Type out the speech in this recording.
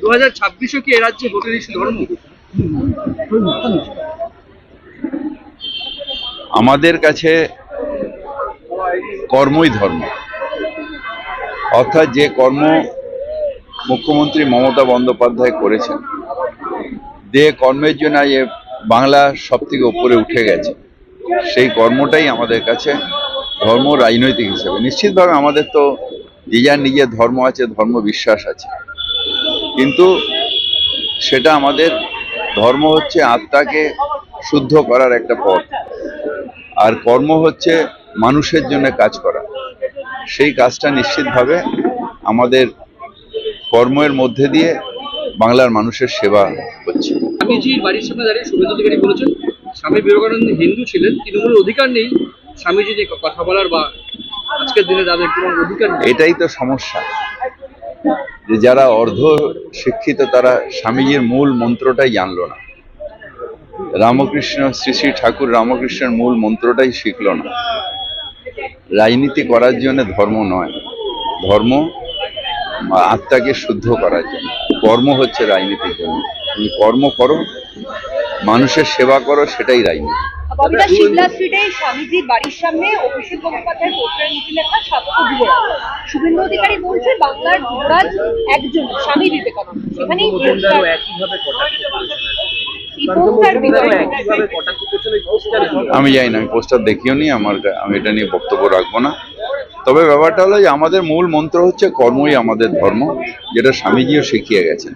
দু ভোটের ইস্যু আমাদের কাছে কর্মই ধর্ম। অর্থাৎ যে কর্ম মুখ্যমন্ত্রী মমতা বন্দ্যোপাধ্যায় করেছেন, যে কর্মের জন্য আজ বাংলা সব থেকে উপরে উঠে গেছে, সেই কর্মটাই আমাদের কাছে ধর্ম রাজনৈতিক হিসেবে। নিশ্চিতভাবে আমাদের তো যে যার নিজের ধর্ম আছে, ধর্ম বিশ্বাস আছে। কিন্তু সেটা আমাদের ধর্ম হচ্ছে আত্মাকে শুদ্ধ করার একটা পথ। আর কর্ম হচ্ছে মানুষের জন্য কাজ করা। সেই কাজটা নিশ্চিতভাবে আমাদের কর্মের মধ্যে দিয়ে বাংলার মানুষের সেবা হচ্ছে। স্বামীজির বাড়ির সামনে দাঁড়িয়ে শুভেন্দু অধিকারী বলেছেন স্বামী বিবেকানন্দ হিন্দু ছিলেন তৃণমূলের অধিকার নেই স্বামীজি যে কথা বলার বা আজকের দিনে তাদের কোনো অধিকার এটাই তো সমস্যা। যে যারা অর্ধ শিক্ষিত, তারা স্বামীজির মূল মন্ত্রটাই জানলো না। রামকৃষ্ণ, শ্রী শ্রী ঠাকুর রামকৃষ্ণের মূল মন্ত্রটাই শিখল না। রাজনীতি করার জন্য ধর্ম নয়, ধর্ম আত্মাকে শুদ্ধ করার জন্য। কর্ম হচ্ছে রাজনীতির জন্য। তুমি কর্ম করো, মানুষের সেবা করো, সেটাই রাজনীতি। স্বামীজির বাড়ির সামনে অভিষেক লেখা শুভেন্দু অধিকারী বলছে বাংলার যুবরাজ একজন স্বামী বিবেকানন্দ। বিবেকানন্দ আমি জানি না আমি পোস্টার দেখিও নি আমার আমি এটা নিয়ে বক্তব্য রাখব না। তবে ব্যাপারটা হলো যে আমাদের মূল মন্ত্র হচ্ছে কর্মই আমাদের ধর্ম যেটা স্বামীজিও শিখিয়ে গেছেন।